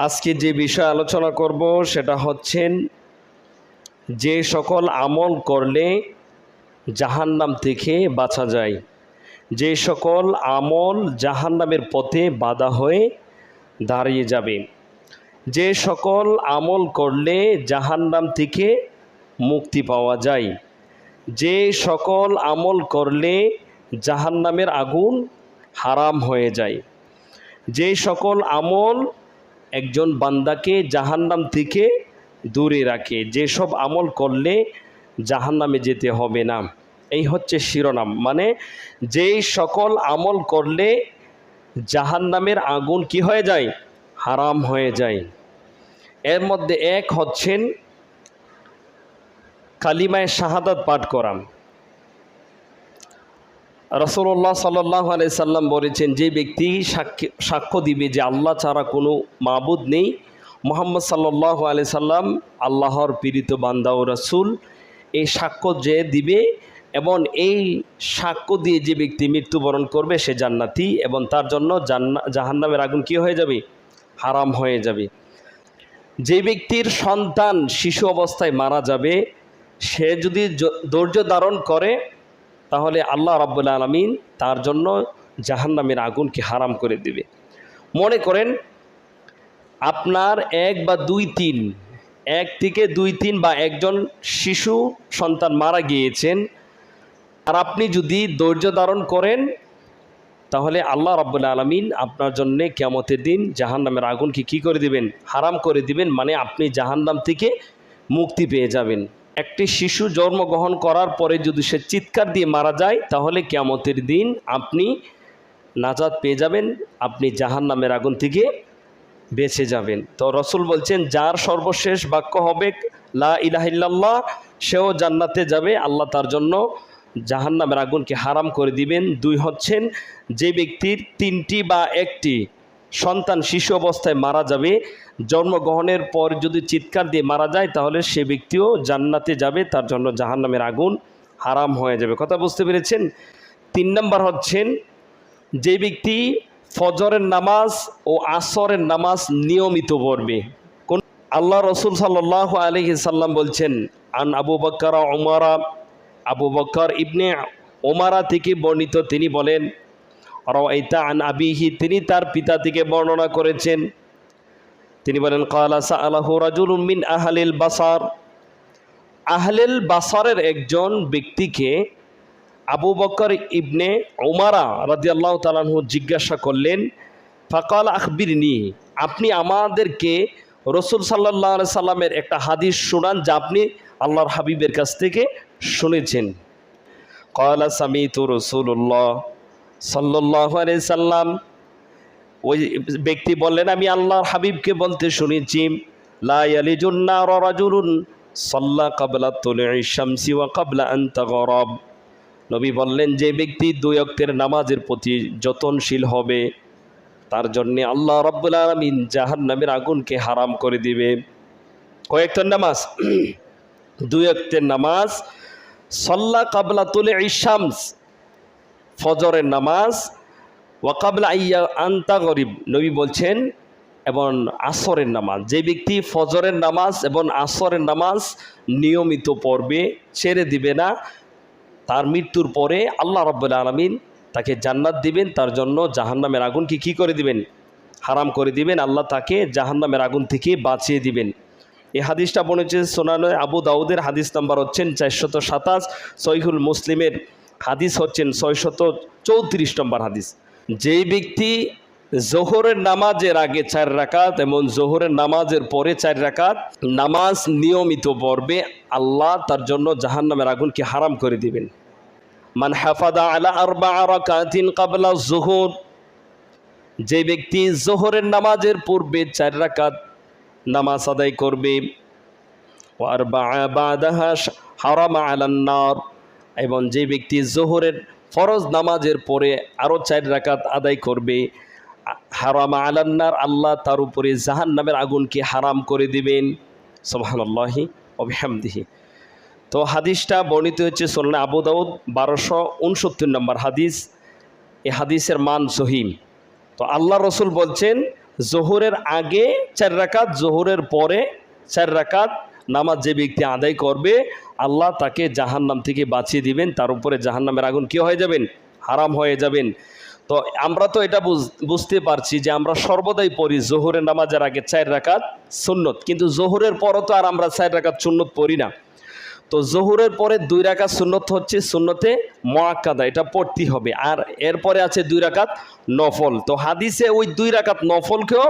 আজকে যে বিষয় আলোচনা করব সেটা হচ্ছেন যে সকল আমল করলে জাহান্নাম থেকে বাঁচা যায়। যে সকল আমল জাহান্নামের পথে বাধা হয়ে দাঁড়িয়ে যাবে। যে সকল আমল করলে জাহান্নাম থেকে মুক্তি পাওয়া যায়। যে সকল আমল করলে জাহান্নামের আগুন হারাম হয়ে যায়। যে সকল আমল একজন বান্দাকে জাহান্নাম থেকে দূরে রাখে। যেসব আমল করলে জাহান্নামে যেতে হবে না। এই হচ্ছে শিরোনাম। মানে যেই সকল আমল করলে জাহান্নামের আগুন কি হয়ে যায়? হারাম হয়ে যায়। এর মধ্যে এক হচ্ছেন কালিমায় শাহাদাত পাঠ করা রসুল্লাহ সাল্লাহ সাল্লাম বলেছেন, যে ব্যক্তি সাক্ষী, সাক্ষ্য দিবে যে আল্লাহ ছাড়া কোনো মাবুদ নেই, মোহাম্মদ সাল্লাহ আলি সাল্লাম আল্লাহর পীড়িত বান্দা ও রসুল, এই সাক্ষ্য যে দিবে এবং এই সাক্ষ্য দিয়ে যে ব্যক্তি মৃত্যুবরণ করবে, সে জান্নাতি এবং তার জন্য জান্না, জাহান্নামের আগুন কী হয়ে যাবে? হারাম হয়ে যাবে। যে ব্যক্তির সন্তান শিশু অবস্থায় মারা যাবে, সে যদি ধৈর্য ধারণ করে তাহলে আল্লাহ রাব্বুল আলমিন তার জন্য জাহান্নামের আগুনকে হারাম করে দিবে। মনে করেন, আপনার এক বা দুই তিন, এক থেকে দুই তিন বা একজন শিশু সন্তান মারা গিয়েছেন, আর আপনি যদি ধৈর্য ধারণ করেন, তাহলে আল্লাহ রাব্বুল আলমিন আপনার জন্যে কেমতের দিন জাহান্নামের আগুনকে কী করে দিবেন? হারাম করে দিবেন মানে আপনি জাহান্নাম থেকে মুক্তি পেয়ে যাবেন। একটি শিশু জন্মগ্রহণ করার পরে যদি সে চিৎকার দিয়ে মারা যায়, তাহলে কেমতের দিন আপনি নাজাদ পেয়ে যাবেন, আপনি জাহান্নামের আগুন থেকে বেঁচে যাবেন। তো রসুল বলছেন, যার সর্বশেষ বাক্য হবে, লা ইলাহিল্লাহ সেও জান্নাতে যাবে, আল্লাহ তার জন্য জাহান্নামের আগুনকে হারাম করে দিবেন। দুই হচ্ছেন, যে ব্যক্তির তিনটি বা একটি সন্তান শিশু অবস্থায় মারা যাবে জন্মগ্রহণের পর যদি চিৎকার দিয়ে মারা যায়, তাহলে সে ব্যক্তিও জান্নাতে যাবে, তার জন্য জাহান্নামের আগুন হারাম হয়ে যাবে। কথা বুঝতে পেরেছেন? তিন নম্বর হচ্ছেন, যে ব্যক্তি ফজরের নামাজ ও আসরের নামাজ নিয়মিত পড়বে। কোন আল্লাহ রসুল সাল্লাহ আলহি সাল্লাম বলছেন, আন আবু বক্কর ওমারা আবু বক্কর ইবনে ওমারা থেকে বর্ণিত তিনি বলেন আন আবিহি তিনি তার পিতা থেকে বর্ণনা করেছেন তিনি বলেন, কালা সাআলাহু রাজুল মিন আহলিল বাসার। আহলেল বাসারের একজন ব্যক্তিকে আবু বকর ইবনে ওমারা রাদিয়াল্লাহু তালাহু জিজ্ঞাসা করলেন, ফাকাল আখবিরনি, আপনি আমাদেরকে রসুল সাল্লাহ সাল্লামের একটা হাদিস শোনান যা আপনি আল্লাহর হাবিবের কাছ থেকে শুনেছেন? কয়লা সামি তু রসুল্লাহ সাল্লাহ সাল্লাম ওই ব্যক্তি বললেন, আমি আল্লাহর হাবিবকে বলতে শুনেছি সাল্লা কাবলা তুলে ওয়া কাবলা আন্তা গরব নবী বললেন, যে ব্যক্তি দুই অক্তের নামাজের প্রতি যতনশীল হবে, তার জন্যে আল্লাহ রব্বুল আলমিন জাহান নামের আগুনকে হারাম করে দিবে। কয়েকটার নামাজ? দুই অক্তের নামাজ, সল্লা কাবলা তুলে ইশামস ফজরের নামাজ ওয়াকাবলা আইয়া আন্তা গরিব। নবী বলছেন, এবং আসরের নামাজ, যে ব্যক্তি ফজরের নামাজ এবং আসরের নামাজ নিয়মিত পড়বে, ছেড়ে দিবে না, তার মৃত্যুর পরে আল্লাহ রব্বুল আলমিন তাকে জান্নাত দিবেন, তার জন্য জাহান্নামের আগুনকে কি করে দিবেন? হারাম করে দিবেন, আল্লাহ তাকে জাহান্নামের আগুন থেকে বাঁচিয়ে দিবেন। এই হাদিসটা বলেছে সোনানো আবু দাউদের হাদিস নাম্বার হচ্ছেন চারশত সাতাশ, সহিহুল মুসলিমের হাদিস হচ্ছেন ছয়শত চৌত্রিশ নম্বর হাদিস। যেই ব্যক্তি জোহরের নামাজের আগে চার রাকাত এবং জোহরের নামাজের পরে চার রাকাত নামাজ নিয়মিত পড়বে, আল্লাহ তার জন্য জাহান্নামের আগুনকে হারাম করে দিবেন। মান হাফাদা আলা আরবা রাকাতিন কাবলা জোহর যে ব্যক্তি জোহরের নামাজের পূর্বে চার রাকাত নামাজ আদায় করবে আর বাদাহা হারামা আলান্নার এবং যে ব্যক্তি জোহরের ফরজ নামাজের পরে আরও চার রাকাত আদায় করবে। হারামা আলান্নার, আল্লাহ তার উপরে জাহান নামের আগুনকে হারাম করে দিবেন। সোহানাল্লাহি অবিহামদিহি তো হাদিসটা বর্ণিত হচ্ছে সোলনা আবু দাউদ বারোশো উনসত্তর নম্বর হাদিস। এই হাদিসের মান সহিম তো আল্লাহ রসুল বলছেন, জোহরের আগে চার রাকাত, জোহরের পরে চার রাকাত নামাজ যে ব্যক্তি আদায় করবে, আল্লাহ তাকে জাহান্নাম থেকে বাঁচিয়ে দিবেন, তার উপরে জাহান্নামের আগুন কি হয়ে যাবেন? হারাম হয়ে যাবেন। তো আমরা তো এটা বুঝ- বুঝতে পারছি যে আমরা সর্বদাই পড়ি জোহরের নামাজের আগে চার রাকাত সুন্নত, কিন্তু জোহরের পরও তো আর আমরা চার রাকাত সুন্নত পড়ি না। তো জোহরের পরে দুই রাকাত সুন্নত হচ্ছে সুন্নতে মোয়াক্কাদা, এটা পড়তে হবে। আর এরপরে আছে দুই রাকাত নফল। তো হাদিসে ওই দুই রাকাত নফলকেও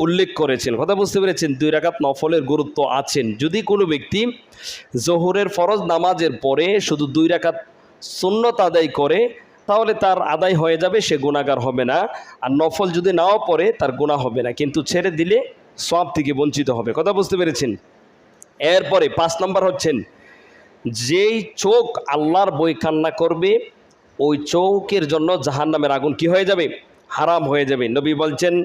উল্লেখ করেছেন। কথা বুঝতে পেরেছেন? দুই রাকাত নফলের গুরুত্ব আছেন যদি কোনো ব্যক্তি জোহরের ফরজ নামাজের পরে শুধু দুই রাকাত সুন্নত আদায় করে, তাহলে তার আদায় হয়ে যাবে, সে গুণাগার হবে না। আর নফল যদি নাও পড়ে, তার গুণা হবে না। কিন্তু ছেড়ে দিলে সব থেকে বঞ্চিত হবে। কথা বুঝতে পেরেছেন? এরপরে পাঁচ নম্বর হচ্ছেন, যেই চোখ আল্লাহর বই কান্না করবে, ওই চৌকের জন্য জাহান নামের আগুন কি হয়ে যাবে? হারাম হয়ে যাবে। নবী বলছেন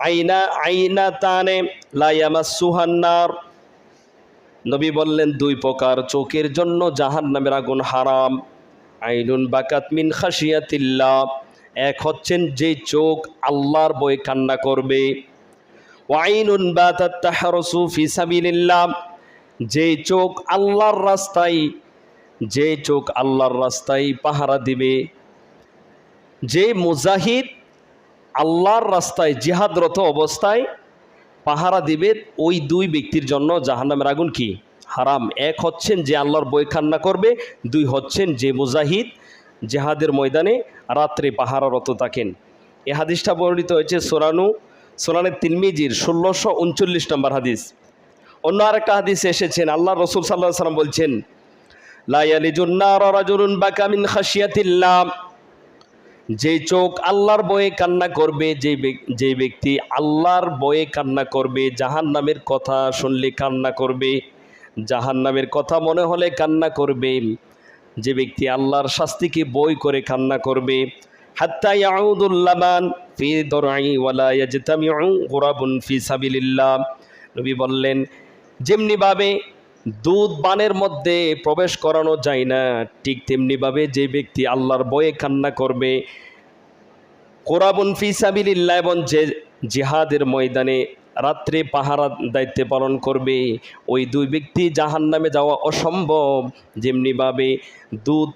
আইনা আইনা তানে লাইয়ামা সুহান্নার নবী বললেন, দুই প্রকার, চোখের জন্য জাহান নামের আগুন হারাম। আইনুন বাকাত মিন খাসিয়াতিল্লাহ এক হচ্ছেন যে চোখ আল্লাহর বই কান্না করবে। ওয়াইনুন বাতাত তাহরসু ফি সাবিলিল্লাহ। যে চোখ আল্লাহর রাস্তায় যে চোখ আল্লাহর রাস্তায় পাহারা দিবে। যে মুজাহিদ আল্লাহর রাস্তায় জিহাদরত অবস্থায় পাহারা দিবে ওই দুই ব্যক্তির জন্য জাহান্নামের আগুন কি? হারাম। এক হচ্ছেন যে আল্লাহর বই কান্না করবে, দুই হচ্ছেন যে মুজাহিদ জেহাদের ময়দানে রাত্রে পাহারারত থাকেন। এ হাদিসটা বর্ণিত হয়েছে সোরানু, সোরানের তিলমিজির ষোলোশো উনচল্লিশ নম্বর হাদিস। অন্য আরেকটা হাদিস এসেছেন আল্লাহ রসুল সাল্লাহ সাল্লাম বলছেন লাইয়ালিজুন্নার রাজুলুন বাকামিন খাসিয়াতিল্লাহ যে চোখ আল্লাহর বয়ে কান্না করবে, যে যে ব্যক্তি আল্লাহর বয়ে কান্না করবে জাহান নামের কথা শুনলে কান্না করবে জাহান নামের কথা মনে হলে কান্না করবে, যে ব্যক্তি আল্লাহর শাস্তিকে বই করে কান্না করবে, হাত্তা ফি ফি সাবিলিল্লাহ। নবী বললেন, যেমনিভাবে দুধ বানের মধ্যে প্রবেশ করানো যায় না। ঠিক তেমনিভাবে যে ব্যক্তি আল্লাহর বয়ে কান্না করবে, কোরাবুন ফি সাবিলিল্লাহ এবং যে জিহাদের ময়দানে রাত্রে পাহারা দায়িত্ব পালন করবে, ওই দুই ব্যক্তি জাহান নামে যাওয়া অসম্ভব। যেমনিভাবে দুধ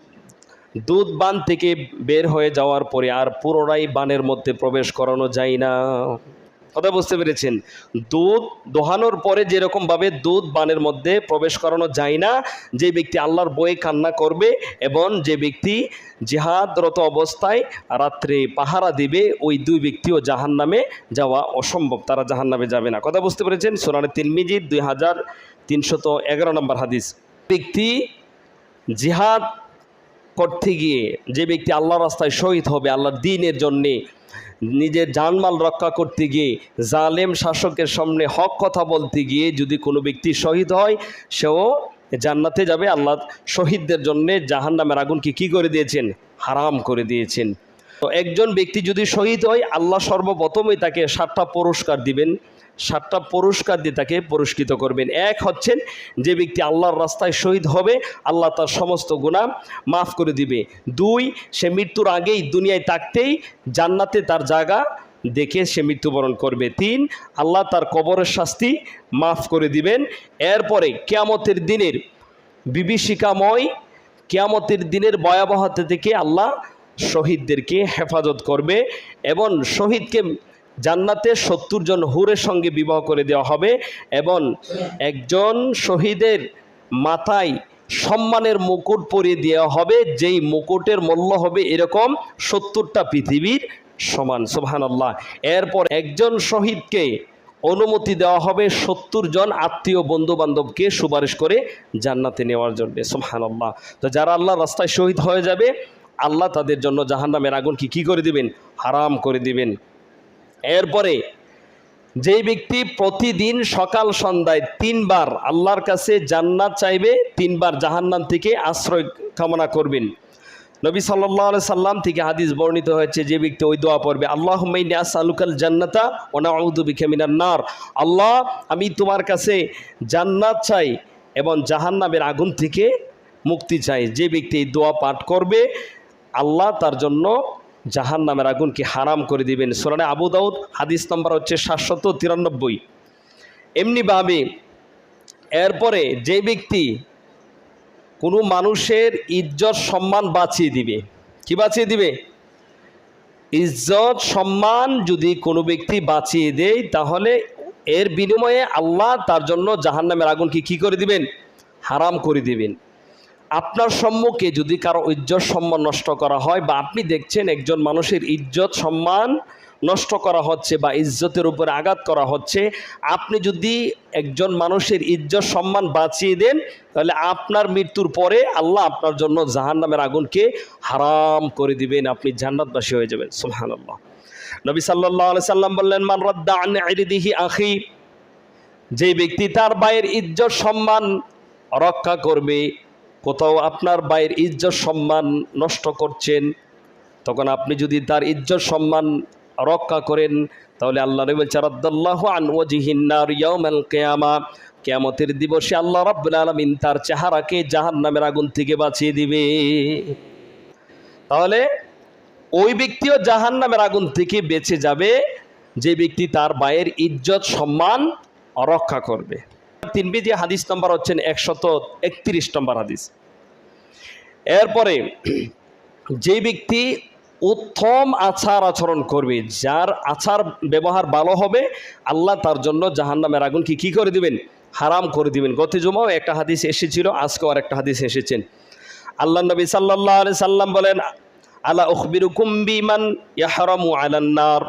দুধ বান থেকে বের হয়ে যাওয়ার পরে আর পুনরায় বানের মধ্যে প্রবেশ করানো যায় না। কথা বুঝতে পেরেছেন, দুধ দোহানোর পরে যেরকমভাবে দুধ বানের মধ্যে প্রবেশ করানো যায় না, যে ব্যক্তি আল্লাহর বয়ে কান্না করবে এবং যে ব্যক্তি জিহাদরত অবস্থায় রাত্রে পাহারা দিবে, ওই দুই ব্যক্তিও জাহান নামে যাওয়া অসম্ভব, তারা জাহান নামে যাবে না। কথা বুঝতে পেরেছেন? সোনানে তিলমিজি দুই হাজার তিনশত এগারো নম্বর হাদিস। ব্যক্তি জিহাদ করতে গিয়ে যে ব্যক্তি আল্লাহ রাস্তায় শহীদ হবে, আল্লাহর দিনের জন্যে নিজের জানমাল রক্ষা করতে গিয়ে, জালেম শাসকের সামনে হক কথা বলতে গিয়ে যদি কোনো ব্যক্তি শহীদ হয়, সেও জান্নাতে যাবে। আল্লাহ শহীদদের জন্য জাহান নামের আগুনকে কী করে দিয়েছেন? হারাম করে দিয়েছেন। তো একজন ব্যক্তি যদি শহীদ হয়, আল্লাহ সর্বপ্রথমই তাকে সাতটা পুরস্কার দিবেন। সাতটা পুরস্কার দিয়ে তাকে পুরস্কৃত করবেন। এক হচ্ছেন যে ব্যক্তি আল্লাহর রাস্তায় শহীদ হবে, আল্লাহ তার সমস্ত গুণা মাফ করে দিবে। দুই, সে মৃত্যুর আগেই দুনিয়ায় থাকতেই জান্নাতে তার জায়গা দেখে সে মৃত্যুবরণ করবে। তিন, আল্লাহ তার কবরের শাস্তি মাফ করে দিবেন। এরপরে কেয়ামতের দিনের বিভীষিকাময় কেয়ামতের দিনের ভয়াবহতা থেকে আল্লাহ শহীদদেরকে হেফাজত করবে এবং শহীদকে জান্নাতে সত্তর জন হুরের সঙ্গে বিবাহ করে দেওয়া হবে এবং একজন শহীদের মাথায় সম্মানের মুকুট পরিয়ে দেওয়া হবে, যেই মুকুটের মূল্য হবে এরকম সত্তরটা পৃথিবীর সমান সোহানাল্লাহ এরপর একজন শহীদকে অনুমতি দেওয়া হবে সত্তর জন আত্মীয় বন্ধু বান্ধবকে সুপারিশ করে জান্নাতে নেওয়ার জন্য সোহানাল্লাহ তো যারা আল্লাহ রাস্তায় শহীদ হয়ে যাবে, আল্লাহ তাদের জন্য জাহান্নামের আগুন কি কী করে দিবেন? হারাম করে দিবেন। এরপরে যেই ব্যক্তি প্রতিদিন সকাল সন্ধ্যায় তিনবার আল্লাহর কাছে জান্নাত চাইবে, তিনবার জাহান্নাম থেকে আশ্রয় কামনা করবেন। নবী সাল্লাহ সাল্লাম থেকে হাদিস বর্ণিত হয়েছে, যে ব্যক্তি ওই দোয়া পড়বে আল্লাহ আলুকাল জান্নাতা ওনাউদুবিখামিনার নার। আল্লাহ, আমি তোমার কাছে জান্নাত চাই এবং জাহান্নামের আগুন থেকে মুক্তি চাই। যে ব্যক্তি এই দোয়া পাঠ করবে, আল্লাহ তার জন্য জাহান নামের আগুনকে হারাম করে দিবেন। সোরানে আবু দাউদ, হাদিস নম্বর হচ্ছে সাতশত তিরানব্বই। এমনিভাবে এরপরে যে ব্যক্তি কোনো মানুষের ইজ্জত সম্মান বাঁচিয়ে দিবে, কি বাঁচিয়ে দিবে? ইজ্জত সম্মান যদি কোনো ব্যক্তি বাঁচিয়ে দেয়, তাহলে এর বিনিময়ে আল্লাহ তার জন্য জাহান্নামের আগুনকে কি করে দিবেন? হারাম করে দিবেন। আপনার সম্মুখে যদি কারও ইজ্জত সম্মান নষ্ট করা হয় বা আপনি দেখছেন একজন মানুষের ইজ্জত সম্মান নষ্ট করা হচ্ছে বা ইজ্জতের উপরে আঘাত করা হচ্ছে, আপনি যদি একজন মানুষের ইজ্জত সম্মান বাঁচিয়ে দেন, তাহলে আপনার মৃত্যুর পরে আল্লাহ আপনার জন্য জাহান নামের আগুনকে হারাম করে দিবেন, আপনি জান্নাতবাসী হয়ে যাবেন। সুহান আল্লাহ নবী সাল্লাহ সাল্লাম বললেন, মান রদ্দা আন আইরিদিহি আখি যে ব্যক্তি তার ভাইয়ের ইজ্জত সম্মান রক্ষা করবে কোথাও আপনার ভাইয়ের ইজ্জত সম্মান নষ্ট করছেন, তখন আপনি যদি তার ইজ্জত সম্মান রক্ষা করেন, তাহলে আল্লাহ নবী বলছে রাদ্দাল্লাহ আন ওয়াজিহিন্নার ইয়াউমাল কিয়ামা কিয়ামতের দিবসে আল্লাহ রাব্বুল আলামিন তার চেহারাকে জাহান্নামের আগুন থেকে বাঁচিয়ে দিবে। তাহলে ওই ব্যক্তিও জাহান্নামের আগুন থেকে বেঁচে যাবে, যে ব্যক্তি তার ভাইয়ের ইজ্জত সম্মান রক্ষা করবে। তিন বিজি হাদিস নম্বর হচ্ছেন একশত একত্রিশ নম্বর হাদিস। এরপরে, যে ব্যক্তি উত্তম আচার আচরণ করবে, যার আচার ব্যবহার ভালো হবে, আল্লাহ তার জন্য জাহান্নামের আগুন কি করে দিবেন? হারাম করে দিবেন। গত জমাও একটা হাদিস এসেছিল, আজকেও আর একটা হাদিস এসেছেন আল্লাহ নবী সাল্লাহ সাল্লাম বলেন, আলা উখবিরু কুম্বিমান ইয়াহরামু আলান্নার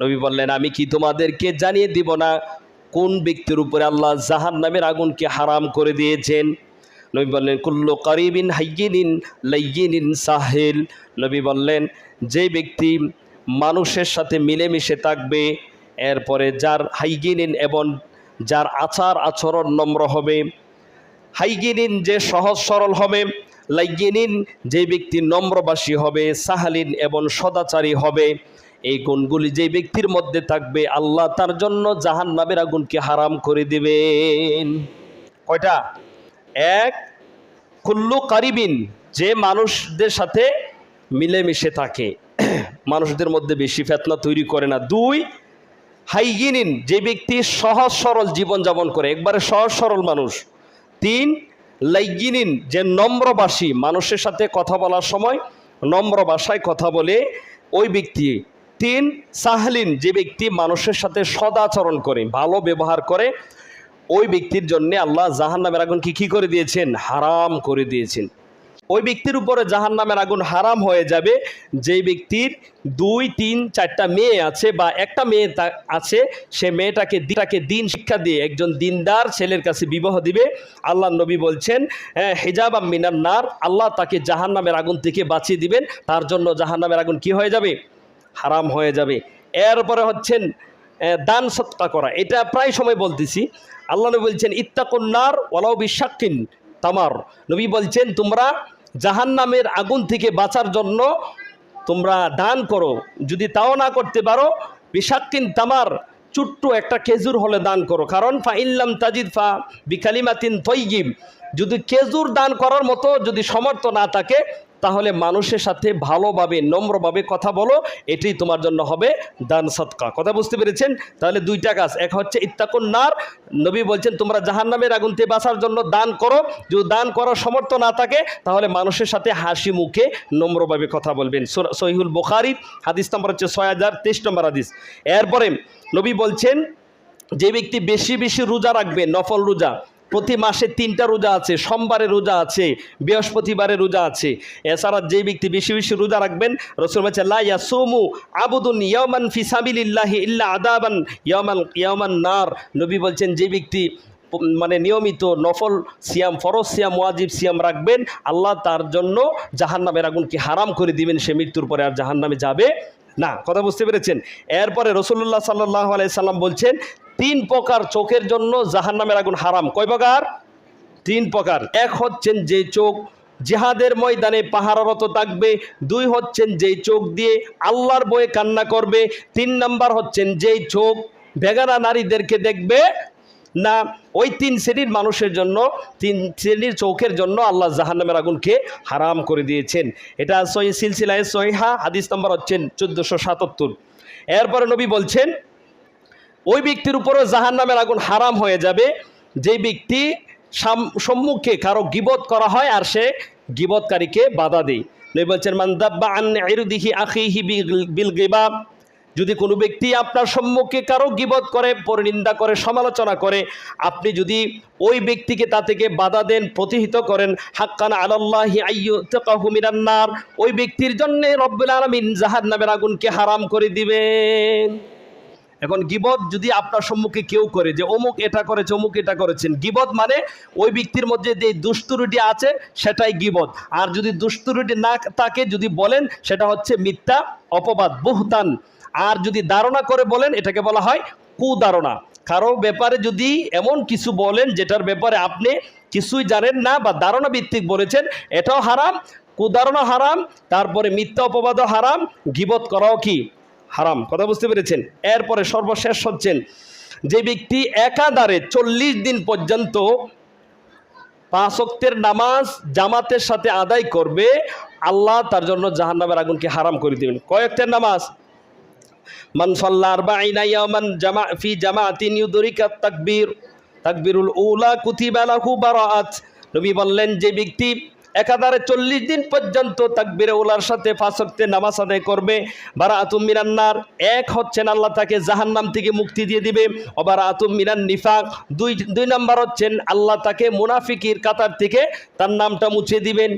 নবী বললেন, আমি কি তোমাদেরকে জানিয়ে দিব না কোন ব্যক্তির উপরে আল্লাহ জাহান নামের আগুনকে হারাম করে দিয়েছেন? নবী বললেন, কুল্লু করিবিন হাইগিনিন লাইগিনিন সাহেল। নবী বললেন, যে ব্যক্তি মানুষের সাথে মিলেমিশে থাকবে, এরপরে যার হাইগিনিন এবং যার আচার আচরণ নম্র হবে হাইগিনিন যে সহজ সরল হবে লাইগিনিন যে ব্যক্তি নম্রবাসী হবে, সাহালিন এবং সদাচারী হবে এই গুণগুলি যে ব্যক্তির মধ্যে থাকবে, আল্লাহ তার জন্য জাহান নামের আগুনকে হারাম করে দেবেন। কয়টা? এক, কুল্লু কারিবিন, যে মানুষদের সাথে মিলেমিশে থাকে। মানুষদের মধ্যে বেশি ফেতনা তৈরি করে না। দুই হাইগিনিন যে ব্যক্তি সহজ সরল জীবনযাপন করে, একবারে সহজ সরল মানুষ। তিন লাইগিনিন যে নম্রবাসী, মানুষের সাথে কথা বলার সময় নম্র ভাষায় কথা বলে ওই ব্যক্তি তিন সাহলিন, যে ব্যক্তি মানুষের সাথে সদাচরণ করে, ভালো ব্যবহার করে, ওই ব্যক্তির জন্য আল্লাহ জাহান নামের আগুন কি কি করে দিয়েছেন? হারাম করে দিয়েছেন। ওই ব্যক্তির উপরে জাহান নামের আগুন হারাম হয়ে যাবে যে ব্যক্তির দুই, তিন, চারটা মেয়ে আছে বা একটা মেয়ে আছে, সে মেয়েটাকে তাকে দিন শিক্ষা দিয়ে একজন দিনদার ছেলের কাছে বিবাহ দিবে। আল্লাহ নবী বলছেন হ্যাঁ হেজাব মিনার নার আল্লাহ তাকে জাহান নামের আগুন থেকে বাঁচিয়ে দিবেন। তার জন্য জাহান নামের আগুন কি হয়ে যাবে? হারাম হয়ে যাবে। এরপরে হচ্ছেন দান সৎকা করা। এটা প্রায় সময় বলতেছি। আল্লাহ নবী বলছেন ইত্তাকুন্নার ওলাও বিশ্বাক্কিন তামার। নবী বলছেন, তোমরা জাহান নামের আগুন থেকে বাঁচার জন্য তোমরা দান করো। যদি তাও না করতে পারো বিষাক্কিন তামার চুট্টু একটা খেজুর হলে দান করো। কারণ ফা ইল্লাম তাজিদ ফা বিকালিমাতিন তৈগিম যদি খেজুর দান করার মতো যদি সমর্থ না থাকে তাহলে মানুষের সাথে ভালোভাবে, নম্রভাবে কথা বলো এটাই তোমার জন্য হবে দান সৎকা। কথা বুঝতে পেরেছেন? তাহলে দুইটা কাজ। এক হচ্ছে ইত্তাকুন নার। নবী বলছেন, তোমরা জাহান্নামের আগুন থেকে বাঁচার জন্য দান করো। যদি দান করার সমর্থ না থাকে, তাহলে মানুষের সাথে হাসি মুখে নম্রভাবে কথা বলবেন। সহিহুল বুখারি, হাদিস নম্বর হচ্ছে ছয় হাজার তেইশ নম্বর হাদিস। এরপরে নবী বলছেন, যে ব্যক্তি বেশি বেশি রোজা রাখবে, নফল রোজা প্রতি মাসে তিনটা রোজা আছে, সোমবারে রোজা আছে, বৃহস্পতিবারে রোজা আছে। এছাড়া যে ব্যক্তি বেশি বেশি রোজা রাখবেন, রসুল বলছে লাইয়া সোমু আবুদুন ইয়ামান ফিসাবিলিল্লাহি ইল্লা আদাবান ইয়ামান ইয়ামান নার। নবী বলছেন, যে ব্যক্তি মানে নিয়মিত নফল সিয়াম, ফরজ সিয়াম, ওয়াজিব সিয়াম রাখবেন, আল্লাহ তার জন্য জাহান জাহান্নামের আগুনকে হারাম করে দিবেন, সে মৃত্যুর পরে আর জাহান্নামে যাবে না। কথা বুঝতে পেরেছেন? এরপরে রসুল্লাহ সাল্লাহ আলাইসাল্লাম বলছেন তিন প্রকার চোখের জন্য জাহান্নামের আগুন হারাম। কয় প্রকার? তিন প্রকার। এক হচ্ছেন যে চোখ জিহাদের ময়দানে পাহারারত থাকবে, দুই হচ্ছেন যেই চোখ দিয়ে আল্লাহর বয়ে কান্না করবে, তিন নাম্বার হচ্ছেন যেই চোখ বেগানা নারীদেরকে দেখবে না, ওই তিন শ্রেণির মানুষের জন্য, তিন শ্রেণির চোখের জন্য আল্লাহ জাহান্নামের আগুনকে হারাম করে দিয়েছেন। এটা সহি সিলসিলায় সহিহা, হাদিস নাম্বার হচ্ছেন চোদ্দোশো সাতাত্তর। এরপরে নবী বলছেন ওই ব্যক্তির উপরও জাহান নামের আগুন হারাম হয়ে যাবে। যে ব্যক্তি সম্মুখে কারও গিবত করা হয় আর সে গিবতকারীকে বাধা দেয়। বলছেন মান্দাব্বা আন ইরদিহি আখিহি বিল- গিবা। যদি কোনো ব্যক্তি আপনার সম্মুখে কারও গিবত করে, পরিনিন্দা করে, সমালোচনা করে, আপনি যদি ওই ব্যক্তিকে তা থেকে বাধা দেন, প্রতিহিত করেন, হাক্কান আলাল্লাহি আইয়ু তাকাহু মিনান্নার ওই ব্যক্তির জন্যে রব্বুল আলামিন জাহান্নামের আগুনকে হারাম করে দিবেন। এখন গিবত যদি আপনার সম্মুখে কেউ করে, যে অমুক এটা করেছে, অমুক এটা করেছেন গিবত মানে ওই ব্যক্তির মধ্যে যে দুস্তুরুটি আছে, সেটাই গিবত। আর যদি দুস্তুরুটি না তাকে যদি বলেন, সেটা হচ্ছে মিথ্যা, অপবাদ, বহুতান। আর যদি ধারণা করে বলেন, এটাকে বলা হয় কুধারণা। কারও ব্যাপারে যদি এমন কিছু বলেন, যেটার ব্যাপারে আপনি কিছুই জানেন না বা ধারণা ভিত্তিক বলেছেন, এটাও হারাম, কুধারণা হারাম, তারপরে মিথ্যা, অপবাদও হারাম, গিবত করাও কি? হারাম, কথা বুঝতে পেরেছেন? এরপরে সর্বশেষ হচ্ছেন, যে ব্যক্তি একাধারে চল্লিশ দিন পর্যন্ত পাঁচ ওয়াক্তের নামাজ জামাতের সাথে আদায় করবে, আল্লাহ তার জন্য জাহান্নামের আগুনকে হারাম করে দেবেন। কয়েকটার নামাজ? মান সাল্লা আরবাইনা ইয়ামান জামা, ফি জামাতিন ইউদরিকা তাকবীর, তাকবীরুল উলা বললেন, যে ব্যক্তি একাধারে চল্লিশ দিন পর্যন্ত তাকবীরে উলার সাথে ফাঁসক্তে নামাজ আদায় করবে। বারা আতুম মিনান্নার এক হচ্ছেন আল্লাহ তাকে জাহান্নাম থেকে মুক্তি দিয়ে দিবে। অবার আতুম মিনান নিফাক। দুই দুই নাম্বার হচ্ছেন আল্লাহ তাকে মুনাফিকির কাতার থেকে তার নামটা মুছে দিবেন।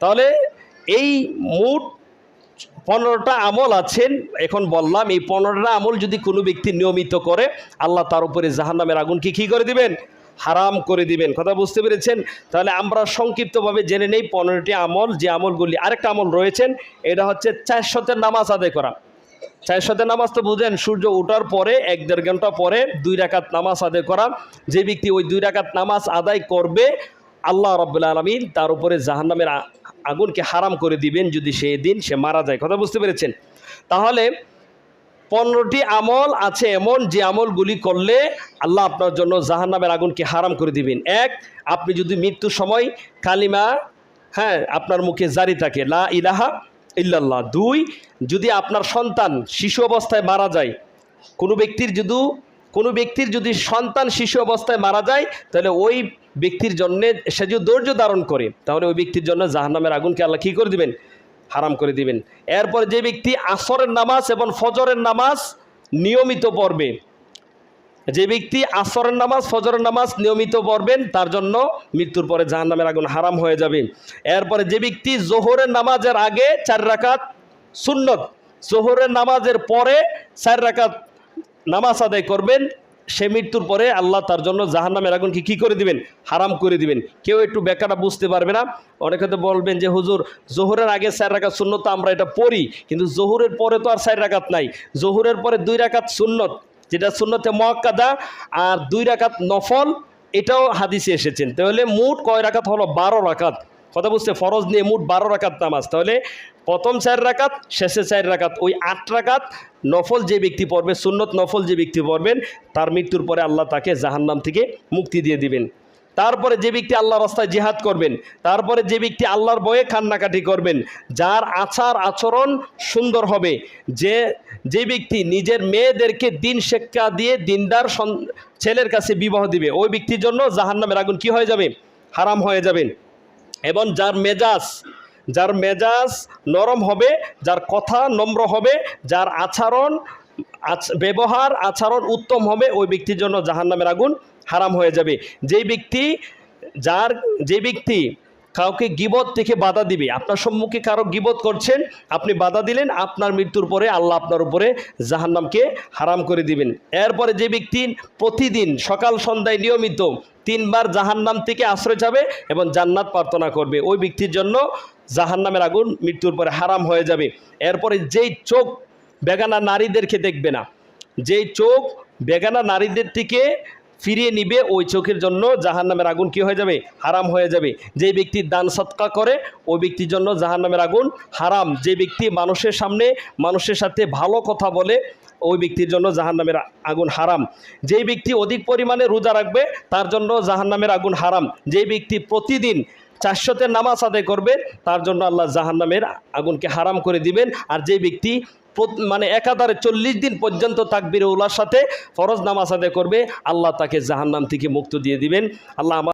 তাহলে এই মোট পনেরোটা আমল আছেন। এখন বললাম, এই পনেরোটা আমল যদি কোনো ব্যক্তি নিয়মিত করে, আল্লাহ তার উপরে জাহান্নামের আগুনকে কী করে দিবেন? হারাম করে দিবেন। কথা বুঝতে পেরেছেন? তাহলে আমরা সংক্ষিপ্তভাবে জেনে নেই পনেরোটি আমল। যে আমলগুলি আরেকটা আমল রয়েছেন, এটা হচ্ছে চারশতের নামাজ আদায় করা। চারশতের নামাজ তো বুঝেন সূর্য ওঠার পরে, এক দেড় ঘণ্টা পরে দুই রাকাত নামাজ আদায় করা। যে ব্যক্তি ওই দুই রাকাত নামাজ আদায় করবে, আল্লাহ রব্বুল আলমিন তার উপরে জাহান্নামের আগুনকে হারাম করে দিবেন। যদি সেই দিন সে মারা যায়। কথা বুঝতে পেরেছেন? তাহলে পনেরোটি আমল আছে এমন যে আমলগুলি করলে আল্লাহ আপনার জন্য জাহান্নামের আগুনকে হারাম করে দিবেন। এক, আপনি যদি মৃত্যুর সময় কালিমা হ্যাঁ আপনার মুখে জারি থাকে, লা ইলাহা ইল্লাল্লাহ। দুই, যদি আপনার সন্তান শিশু অবস্থায় মারা যায়, কোনো ব্যক্তির যদি, কোনো ব্যক্তির যদি সন্তান শিশু অবস্থায় মারা যায়, তাহলে ওই ব্যক্তির জন্যে সে যদি ধৈর্য ধারণ করে, তাহলে ওই ব্যক্তির জন্য জাহান্নামের আগুনকে আল্লাহ কী করে দিবেন? হারাম করে দিবেন। এরপর যে ব্যক্তি আসরের নামাজ এবং ফজরের নামাজ নিয়মিত পড়বে, যে ব্যক্তি আসরের নামাজ, ফজরের নামাজ নিয়মিত পড়বেন, তার জন্য মৃত্যুর পরে জাহান্নামের আগুন হারাম হয়ে যাবে। এরপরে যে ব্যক্তি জোহরের নামাজের আগে চার রাকাত সুন্নত, জোহরের নামাজের পরে চার রাকাত নামাজ আদায় করবেন সে মৃত্যুর পরে আল্লাহ তার জন্য জাহান্নামের আগুনকে কী করে দিবেন? হারাম করে দিবেন। কেউ একটু বেকারটা বুঝতে পারবে না। অনেকে তো বলবেন যে, হুজুর, জোহরের আগে চার রাকাত সুন্নত আমরা এটা পড়ি। কিন্তু জোহরের পরে তো আর চার রাকাত নাই। জোহরের পরে দুই রাকাত সুন্নত, যেটা সুন্নতে মহাক্কাদা আর দুই রাকাত নফল, এটাও হাদিসে এসেছেন তাহলে মোট কয় রাকাত হলো? বারো রাকাত। কথা বুঝতে ফরজ নিয়ে মোট বারো রাকাত নামাজ। তাহলে প্রথম চার রাকাত, শেষে চার রাকাত, ওই আট রাকাত নফল যে ব্যক্তি পড়বে, সুন্নত নফল যে ব্যক্তি পড়বেন, তার মৃত্যুর পরে আল্লাহ তাকে জাহান্নাম থেকে মুক্তি দিয়ে দিবেন। তারপরে যে ব্যক্তি আল্লাহ রাস্তায় জিহাদ করবেন, তারপরে যে ব্যক্তি আল্লাহর বয়ে কান্নাকাটি করবেন, যার আচার আচরণ সুন্দর হবে, যে যে ব্যক্তি নিজের মেয়েদেরকে দিন শিক্ষা দিয়ে দিনদার ছেলের কাছে বিবাহ দিবে, ওই ব্যক্তির জন্য জাহান্নামের আগুন কি হয়ে যাবে? হারাম হয়ে যাবেন এবং যার মেজাজ যার মেজাজ নরম হবে, যার কথা নম্র হবে, যার আচরণ, আচ- ব্যবহার, আচরণ উত্তম হবে, ওই ব্যক্তির জন্য জাহান্নামের আগুন হারাম হয়ে যাবে। যেই ব্যক্তি, যার যে ব্যক্তি কাউকে গিবত থেকে বাধা দিবে। আপনার সম্মুখে কারও গিবত করছেন, আপনি বাধা দিলেন, আপনার মৃত্যুর পরে আল্লাহ আপনার উপরে জাহান্নামকে হারাম করে দিবেন। এরপরে যে ব্যক্তি প্রতিদিন সকাল, সন্ধ্যায় নিয়মিত তিনবার জাহান্নাম থেকে আশ্রয় যাবে এবং জান্নাত প্রার্থনা করবে, ওই ব্যক্তির জন্য জাহান্নামের আগুন মৃত্যুর পরে হারাম হয়ে যাবে। এরপরে যেই চোখ বেগানা নারীদেরকে দেখবে না, যেই চোখ বেগানা নারীদের থেকে ফিরিয়ে নিবে, ওই চোখের জন্য জাহান্নামের আগুন কি হয়ে যাবে? হারাম হয়ে যাবে। যে ব্যক্তি দান সৎকা করে, ওই ব্যক্তির জন্য জাহান্নামের আগুন হারাম। যে ব্যক্তি মানুষের সামনে মানুষের সাথে ভালো কথা বলে, ওই ব্যক্তির জন্য জাহান্নামের আগুন হারাম। যেই ব্যক্তি অধিক পরিমাণে রোজা রাখবে, তার জন্য জাহান্নামের আগুন হারাম। যেই ব্যক্তি প্রতিদিন চারশোতে নামাজ আদায় করবে, তার জন্য আল্লাহ জাহান্নামের আগুনকে হারাম করে দিবেন। আর যে ব্যক্তি মানে একাধারে চল্লিশ দিন পর্যন্ত তাকবির উলার সাথে ফরজ নামাজ আদায় করবে, আল্লাহ তাকে জাহান্নাম থেকে মুক্ত দিয়ে দিবেন। আল্লাহ আমার